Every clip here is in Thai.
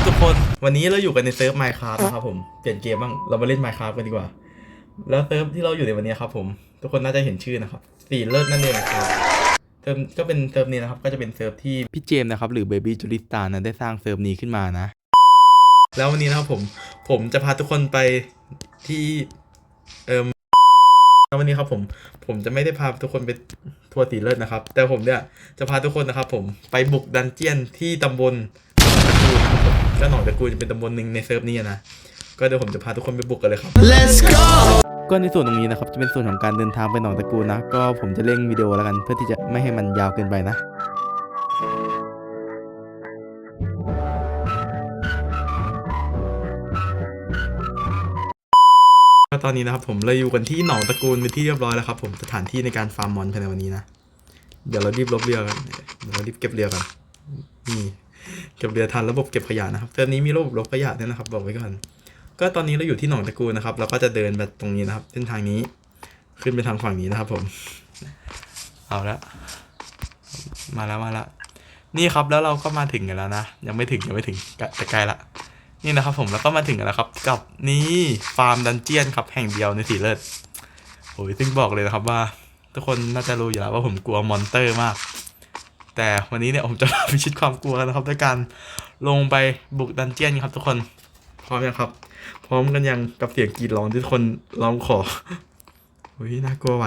ครับทุกคน วันนี้เราอยู่กันในเซิร์ฟ Minecraft นะครับผม เปลี่ยนเกมบ้าง เรามาเล่น Minecraft กันดีกว่า แล้วเซิร์ฟที่เราอยู่ในวันนี้ครับผม ทุกคนน่าจะเห็นชื่อนะครับ สีเลิศนั่นเองครับเซิร์ฟก็เป็นเซิร์ฟนี้นะครับ ก็จะเป็นเซิร์ฟที่พี่เจมส์นะครับ หรือ Baby j u l i s t a นะได้สร้างเซิร์ฟนี้ขึ้นมานะ แล้ววันนี้นะครับผม ผมจะพาทุกคนไปที่ เอิมแล้ววันนี้ครับผม ผมจะไม่ได้พาทุกคนไปทัวร์สีเลิศนะครับ แต่ผมเนี่ยจะพาทุกคนนะครับ ผมไปบุกดันเจียนที่ตำบลหนองตะกูล นะครับผมก็หนองตะกูลจะเป็นตำบลหนึ่งในเซิร์ฟนี้นะ ก็เดี๋ยวผมจะพาทุกคนไปบุกกันเลยครับ Let's go ก็ในส่วนตรงนี้นะครับจะเป็นส่วนของการเดินทางไปหนองตะกูลนะ ก็ผมจะเร่งวิดีโอแล้วกันเพื่อที่จะไม่ให้มันยาวเกินไปนะก็ตอนนี้นะครับผมเราอยู่กันที่หนองตะกูลเป็นที่เรียบร้อยแล้วครับผมสถานที่ในการฟาร์มมอนภายในวันนี้นะ เดี๋ยวเรารีบลบเรือกันเดี๋ยวเรารีบเก็บเรือกันนี่ เก็บเรือทันระบบเก็บขยะนะครับเทอมนี้มีระบบลบขยะด้วยนะครับ บอกไว้ก่อน ก็ตอนนี้เราอยู่ที่หนองตะกูลนะครับ เราก็จะเดินไปตรงนี้นะครับ เส้นทางนี้ ขึ้นไปทางฝั่งนี้นะครับ ผม เอาละ มาแล้วมาล้วนี่ครับแล้วเราก็มาถึงกันแล้วนะ ยังไม่ถึงยังไม่ถึงใกล้แต่ใกล้ละ นี่นะครับ ผมแล้วก็มาถึงกันแล้วครับ กับนี่ฟาร์มดันเจียนครับแห่งเดียวในสีเลือดโอ้ยซึ่งบอกเลยนะครับว่า ทุกคนน่าจะรู้อยู่แล้วว่าผมกลัวมอนเตอร์มาก แต่วันนี้เนี่ยผมจะพิชิตความกลัวนะครับด้วยการลงไปบุกดันเจียนครับทุกคนพร้อมยังครับ พร้อมกันยังกับเสียงกรีดร้องที่ทุกคนร้องขออุ้ยน่ากลัวไหว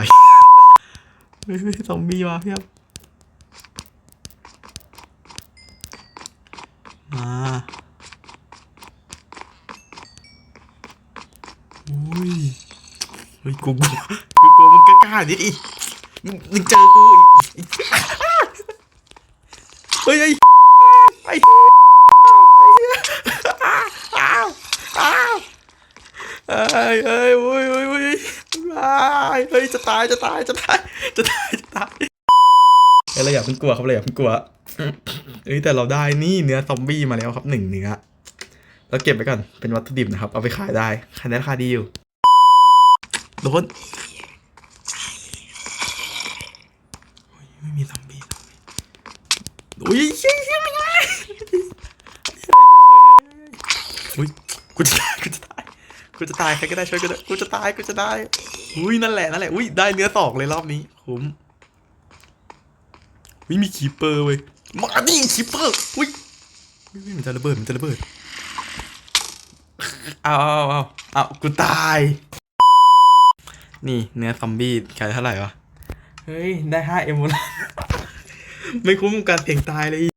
เฮ้เฮ้ยซอมบี้มาเพียบมาอุ้ยเฮ้ยกูกลัวกูกลัวมึงกล้าๆนิดอีกมึงมึงเจอกูอีก เฮ้ยไอ้ไอ้อ้าวอ้าวเอ้ยเอ้ยโอ้ยโอ้ยโอ้ยเฮ้ยจะตายจะตายจะตายจะตายจะตายเฮ้ยเราอย่าเพิ่งกลัวครับเราอย่าเพิ่งกลัวเอ้ยแต่เราได้นี่เนื้อซอมบี้มาแล้วครับหนึ่งเนื้อเราเก็บไปก่อนเป็นวัตถุดิบนะครับ เอาไปขายได้ขายได้ราคาดีอยู่โดนไม่มีซอมบี้ อุ้ยเชี่ยเชี่ยไม่ได้อุ้ยกูจะตายกูจะตายกูจะตายใครก็ได้ช่วยกูด้วยกูจะตายกูจะได้อุ้ยนั่นแหละนั่นแหละอุ้ยได้เนื้อตอกเลยรอบนี้คุ้มอุ้ยมีคีเปอร์เว้ยมาดิคีเปอร์อุ้ยมันจะระเบิดมันจะระเบิดเอาเอาเอาเอากูตาย นี่เนื้อซอมบี้ขายเท่าไหร่วะ เฮ้ย ได้ห้าเอ็มหมดแล้ว ไม่คุ้มกับการเสี่ยงตายเลย